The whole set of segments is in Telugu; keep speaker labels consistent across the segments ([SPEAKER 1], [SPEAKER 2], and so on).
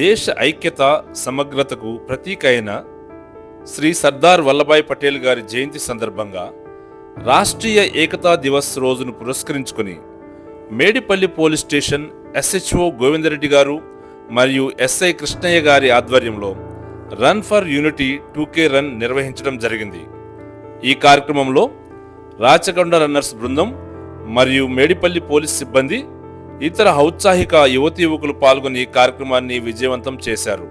[SPEAKER 1] దేశ ఐక్యత సమగ్రతకు ప్రతీక అయిన శ్రీ సర్దార్ వల్లభాయ్ పటేల్ గారి జయంతి సందర్భంగా రాష్ట్రీయ ఏకతా దివస్ రోజును పురస్కరించుకొని Medipalli police station SHO Govindareddy గారు మరియు ఎస్ఐ కృష్ణయ్య గారి ఆధ్వర్యంలో run for unity two K run నిర్వహించడం జరిగింది. ఈ కార్యక్రమంలో రాచకొండ రన్నర్స్ బృందం మరియు మేడిపల్లి పోలీస్ సిబ్బంది ఇతర ఔత్సాహిక యువతి యువకులు పాల్గొని ఈ కార్యక్రమాన్ని విజయవంతం చేశారు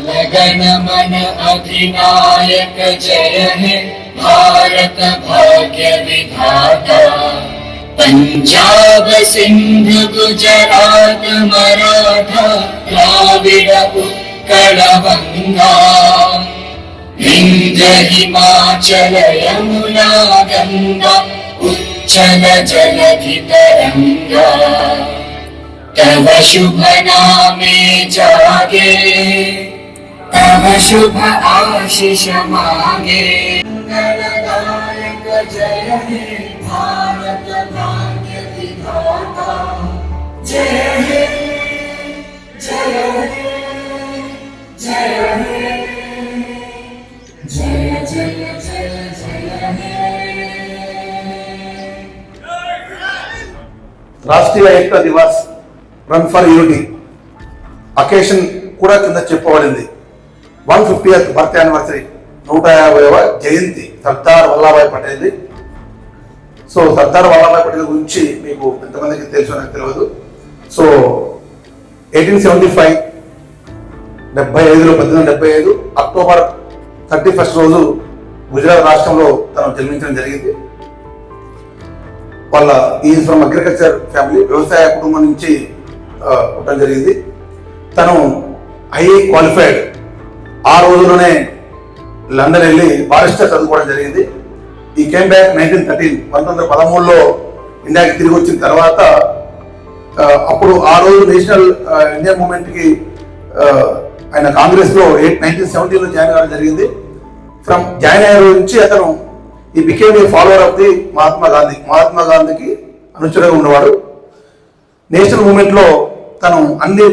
[SPEAKER 2] लगन मन अधिनायक जय हे भारत भाग्य विधाता पंजाब सिंध गुजरात मराठा द्राविड उत्कल गंगा विंध्य हिमाचल यमुना गंगा उच्चल तरंगा तव शुभ नामे जागे, तव शुभ आशीष मागे। जय हे भारत भाग्य विधाता। जय हे जय हे जय हे।
[SPEAKER 3] Rashtriya Ekta Divas run for unity. Occasion కూడా కింద చెప్పబడింది. One fifty birth anniversary. నూట యాభైవ జయంతి. సర్దార్ వల్లభాయ్ పటేల్ సో సర్దార్ వల్లభాయ్ పటేల్ గురించి మీకు ఎంతమందికి తెలుసు నాకు తెలియదు. సో ఎయిటీన్ సెవెంటీ ఫైవ్ డెబ్బై ఐదులో పద్దెనిమిది డెబ్బై ఐదు అక్టోబర్ థర్టీ ఫస్ట్ రోజు గుజరాత్ రాష్ట్రంలో తను జన్మించడం జరిగింది. వాళ్ళ ఈజ్ ఫ్రమ్ అగ్రికల్చర్ ఫ్యామిలీ వ్యవసాయ కుటుంబం నుంచి పుట్టడం జరిగింది. తను హై క్వాలిఫైడ్. ఆ రోజులోనే లండన్ వెళ్ళి బారిస్టర్ చదువుకోవడం జరిగింది. ఈ కేమ్ బ్యాక్ నైన్టీన్ థర్టీన్ పంతొమ్మిది వందల పదమూడులో ఇండియాకి తిరిగి వచ్చిన తర్వాత అప్పుడు ఆ రోజు నేషనల్ ఇండియన్ మూమెంట్కి ఆయన కాంగ్రెస్లో ఎయిట్ నైన్టీన్ సెవెంటీలో జాయిన్ అవ్వడం జరిగింది. ఫ్రమ్ జాయిన్ అయిన రోజు నుంచి అతను ఈ became a follower of the Mahatma Gandhi Mahatma గాంధీకి అనుచరుగా ఉన్నవాడు. నేషనల్ మూమెంట్లో తను అన్ని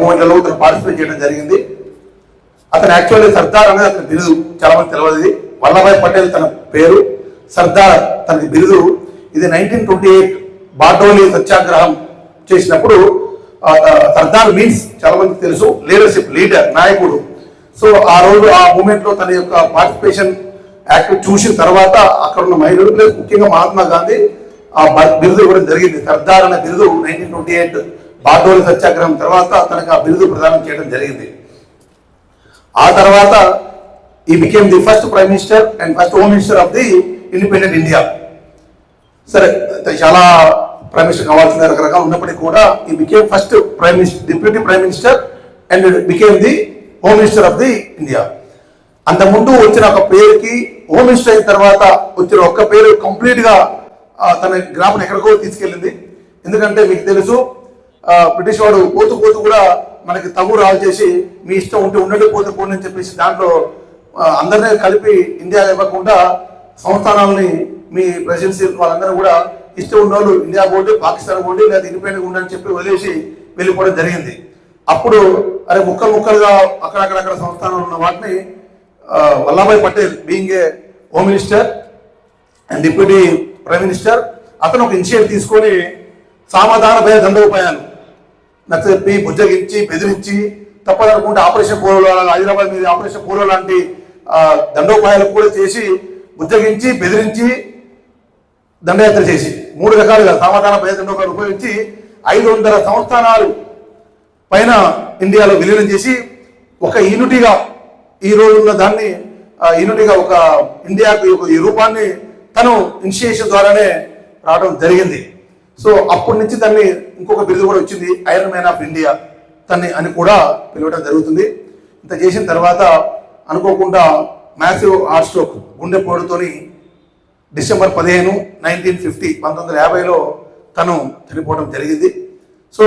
[SPEAKER 3] మూమెంట్లలో తను పార్టిసిపేట్ చేయడం జరిగింది. అతను యాక్చువల్లీ సర్దార్ అనేది అతని బిరుదు చాలా మంది తెలియదు ఇది. వల్లభాయ్ పటేల్ తన పేరు. సర్దార్ తనకి బిరుదు. ఇది నైన్టీన్ ట్వంటీ ఎయిట్ బార్డోలి సత్యాగ్రహం చేసినప్పుడు సర్దార్ మీన్స్ చాలా మందికి తెలుసు. లీడర్షిప్ లీడర్ నాయకుడు. సో ఆ రోజు ఆ మూమెంట్లో తన యొక్క పార్టిసిపేషన్ యాక్ట్ చూసిన తర్వాత అక్కడ ఉన్న మహిళలు ప్లస్ ముఖ్యంగా మహాత్మా గాంధీ ఆ బిరుదు ఇవ్వడం జరిగింది. సర్దార్ అనే బిరుదు నైన్టీన్ ట్వంటీ ఎయిట్ బార్డోలి సత్యాగ్రహం తర్వాత తనకు ఆ బిరుదు ప్రదానం చేయడం జరిగింది. ఆ తర్వాత ఈ became the first prime minister and first home minister of the independent India సరే చాలా ప్రైమ్ మినిస్టర్ కావాల్సిన రకరకాల ఉన్నప్పటికీ కూడా ఈ became first prime minister deputy prime minister and became the home minister of the India అంతకుముందు వచ్చిన ఒక పేరుకి హోమ్ మినిస్టర్ అయిన తర్వాత వచ్చిన ఒక్క పేరు కంప్లీట్గా తన గ్రామం ఎక్కడికో తీసుకెళ్ళింది. ఎందుకంటే మీకు తెలుసు బ్రిటిష్ వాడు పోతూ పోతూ కూడా మనకి తగు రాజు చేసి మీ ఇష్టం ఉంటే ఉండండి పోతే పోండి అని చెప్పేసి దాంట్లో అందరినీ కలిపి ఇండియా ఇవ్వకుండా సంస్థానాలని మీ ప్రెసిడెన్సీ వాళ్ళందరూ కూడా ఇష్టం ఉన్న వాళ్ళు ఇండియా పోండి పాకిస్తాన్ పోండి లేదా ఇండిపెండెంట్ ఉండని చెప్పి వదిలేసి వెళ్ళిపోవడం జరిగింది. అప్పుడు అరే ముక్కలు ముక్కలుగా అక్కడక్కడక్కడ సంస్థానాలు ఉన్న వాటిని Vallabhbhai Patel being a home minister and deputy prime minister అతను ఒక ఇనిషియేటివ్ తీసుకొని సామాధాన భయ దండోపాయాలు నచ్చజెప్పి బుజ్జగించి బెదిరించి తప్పదనుకుంటే ఆపరేషన్ పోలో హైదరాబాద్ మీద ఆపరేషన్ పోలో లాంటి దండోపాయాలు కూడా చేసి బుజ్జగించి బెదిరించి దండయాత్ర చేసి మూడు రకాలుగా సమాధాన భయ దండోపాయాలు ఉపయోగించి ఐదు వందల సంస్థానాలు పైన ఇండియాలో విలీనం చేసి ఒక యూనిటీగా ఈ రోజు ఉన్న దాన్ని యూనిటీగా ఒక ఇండియాకి ఒక ఈ రూపాన్ని తను ఇనిషియేషన్ ద్వారానే రావడం జరిగింది. సో అప్పటి నుంచి దాన్ని ఇంకొక బిరుదు కూడా వచ్చింది ఐరన్ మ్యాన్ ఆఫ్ ఇండియా తన్ని అని కూడా పిలవడం జరుగుతుంది. ఇంత చేసిన తర్వాత అనుకోకుండా మ్యాసివ్ హార్ట్ స్ట్రోక్ గుండె డిసెంబర్ పదిహేను నైన్టీన్ ఫిఫ్టీ పంతొమ్మిది వందల యాభైలో తను చనిపోవడం జరిగింది. సో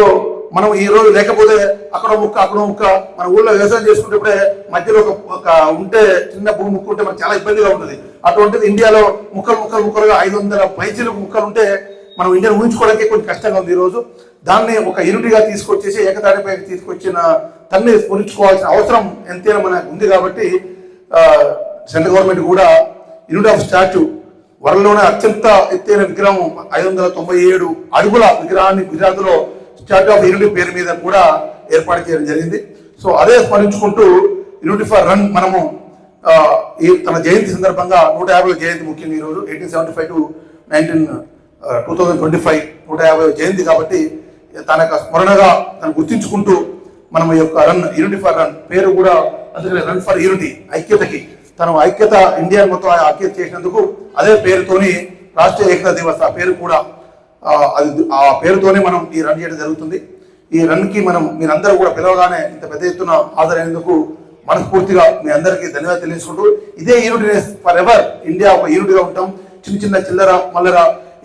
[SPEAKER 3] మనం ఈ రోజు లేకపోతే అక్కడ ముక్క అక్కడ ముక్క. మన ఊళ్ళో వ్యవసాయం చేసుకుంటే మధ్యలో ఒక ఒక ఉంటే చిన్న భూమి ముక్క ఉంటే మనకు చాలా ఇబ్బందిగా ఉంటుంది. అటువంటిది ఇండియాలో ముక్కలు ముక్కలు ముక్కలుగా ఐదు వందల పైచీలకు ముక్కలు ఉంటే మనం ఇండియాను ఊహించుకోవడానికి కొంచెం కష్టంగా ఉంది ఈరోజు దాన్ని ఒక యూనిటీగా తీసుకొచ్చేసి ఏకతాటిపై తీసుకొచ్చిన తన్ని స్మరించుకోవాల్సిన అవసరం ఎంతైనా మనకు ఉంది కాబట్టి సెంట్రల్ గవర్నమెంట్ కూడా యూనిట్ ఆఫ్ స్టాచ్యూ వరల్డ్లోనే అత్యంత ఎత్తైన విగ్రహం ఐదు వందల తొంభై ఏడు అడుగుల విగ్రహాన్ని గుజరాత్లో స్టాచ్యూ ఆఫ్ యూనిటీ పేరు మీద కూడా ఏర్పాటు చేయడం జరిగింది. సో అదే స్మరించుకుంటూ యూనిటీ ఫర్ రన్ మనము ఈ తన జయంతి సందర్భంగా నూట యాభై జయంతి ముఖ్యంగా ఈరోజు eighteen seventy five to nineteen two thousand twenty five నూట యాభై జయంతి కాబట్టి తన యొక్క స్మరణగా తను గుర్తించుకుంటూ మనం ఈ యొక్క రన్ యూనిటీ ఫర్ రన్ పేరు కూడా అందుకనే రన్ ఫర్ యూనిటీ ఐక్యతకి తను ఐక్యత ఇండియా మొత్తం ఐక్యత చేసినందుకు అదే పేరుతోని రాష్ట్రీయ ఏకతా దివస్ ఆ పేరు కూడా అది ఆ పేరుతోనే మనం ఈ రన్ చేయడం జరుగుతుంది. ఈ రన్కి మనం మీరందరూ కూడా పిలవగానే ఇంత పెద్ద ఎత్తున హాజరైనందుకు మనస్ఫూర్తిగా మీ అందరికీ ధన్యవాదాలు తెలియజేసుకుంటూ ఇదే యూనిటీనెస్ ఫర్ ఎవర్ ఇండియా ఒక యూనిట్గా ఉంటాం. చిన్న చిన్న చిల్లర మల్లర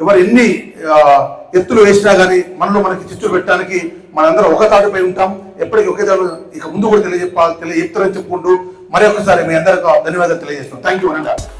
[SPEAKER 3] ఎవరు ఎన్ని ఎత్తులు వేసినా కానీ మనలో మనకి చిచ్చు పెట్టడానికి మనందరం ఒక తాటిపై ఉంటాం. ఎప్పటికీ ఒకే తాడు ఇక ముందు కూడా తెలియజెప్పాలి తెలియ చెప్తారని చెప్పుకుంటూ మరి ఒకసారి మీ అందరికీ ధన్యవాదాలు తెలియజేస్తున్నాం. థ్యాంక్ యూ అనండి